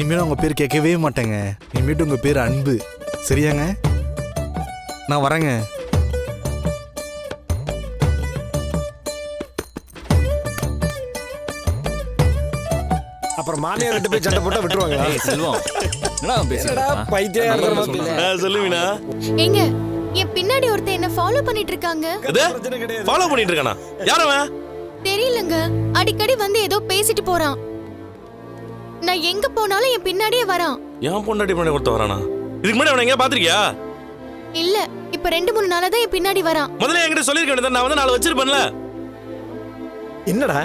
இனிமேல் உங்க பேர் கேட்கவே மாட்டேங்க. இனிமேட்டு உங்க பேர் அன்பு. சரியாங்க? நான் வரேங்க. அப்புறம் மாமியார் ரெண்டு போய் சண்டை போட்டா விட்டுருவாங்களா? ஏய் செல்வம். என்னடா அவன் பேசுறா? பைத்தியம் சொல்லு மீனா. ஏங்க என் பின்னாடி ஒருத்தன் என்ன ஃபாலோ பண்ணிட்டு இருக்காங்க ஃபாலோ பண்ணிட்டு இருக்கானா யார் அவன்? தெரியலங்க. அடிக்கடி வந்து ஏதோ பேசிட்டு போறான். நான் எங்க போனாலும் என் பின்னாடியே வரான். என் பொண்டாட்டி பண்ணி கொடுத்த வரானா? இதுக்கு முன்னாடி அவனை எங்கேயா பாத்திருக்கியா இல்ல இப்ப ரெண்டு மூணு நாளா தான் என் பின்னாடி வரான். முதல்ல என்கிட்ட சொல்லிருக்க வேண்டியது நான் வந்து நாலு வச்சிருப்பேன்ல. என்னடா?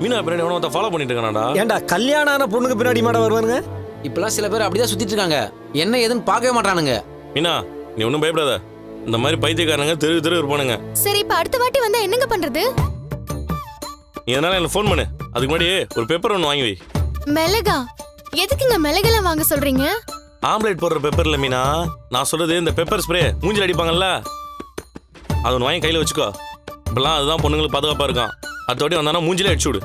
மீனா பின்னாடி அவனை ஃபாலோ பண்ணிட்டு இருக்கானாடா. ஏன்டா கல்யாணம் ஆன பொண்ணுக்கு பின்னாடி மாட வருவானுங்க? இப்பெல்லாம் சில பேர் அப்படிதான் சுத்திட்டு இருக்காங்க. என்ன ஏதுன்னு பார்க்கவே மாட்டானுங்க. மீனா நீ ஒன்றும் பயப்படாத. இந்த மாதிரி பைத்தியக்காரனுங்க தெரு தெரு இருப்பானுங்க. சரி இப்ப அடுத்த வாட்டி வந்தா என்னங்க பண்றது? நீ அதனால எனக்கு ஃபோன் பண்ணு. அதுக்கு முன்னாடி ஒரு பேப்பர் ஒன்று வாங்கி வை. மிளகா. எதுக்குங்க மிளகெல்லாம் வாங்க சொல்றீங்க? ஆம்லேட் போடுற பெப்பர் இல்லை மீனா நான் சொல்றது இந்த பெப்பர் ஸ்ப்ரே மூஞ்சில் அடிப்பாங்கல்ல? அது ஒன்று வாங்கி கையில் வச்சுக்கோ. இப்பெல்லாம் அதுதான் பொண்ணுங்களுக்கு பாதுகாப்பாக இருக்கான் அடுத்த வாட்டி வந்தானா மூஞ்சிலே அடிச்சு விடு.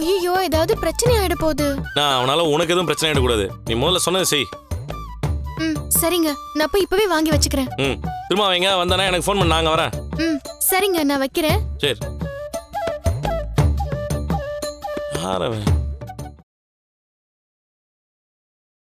ஐயோ ஏதாவது பிரச்சனை ஆயிட போகுது. நான் அவனால உனக்கு எதுவும் பிரச்சனை ஆகிடக்கூடாது நீ முதல்ல சொன்னது செய். ம் சரிங்க. நான் போய் இப்பவே வாங்கி வச்சுக்கிறேன். ம் திரும்ப அவங்க வந்தானா எனக்கு ஃபோன் பண்ண நாங்கள் வரேன். ம் சரிங்க நான் வைக்கிறேன். சரி. யார் அவன்?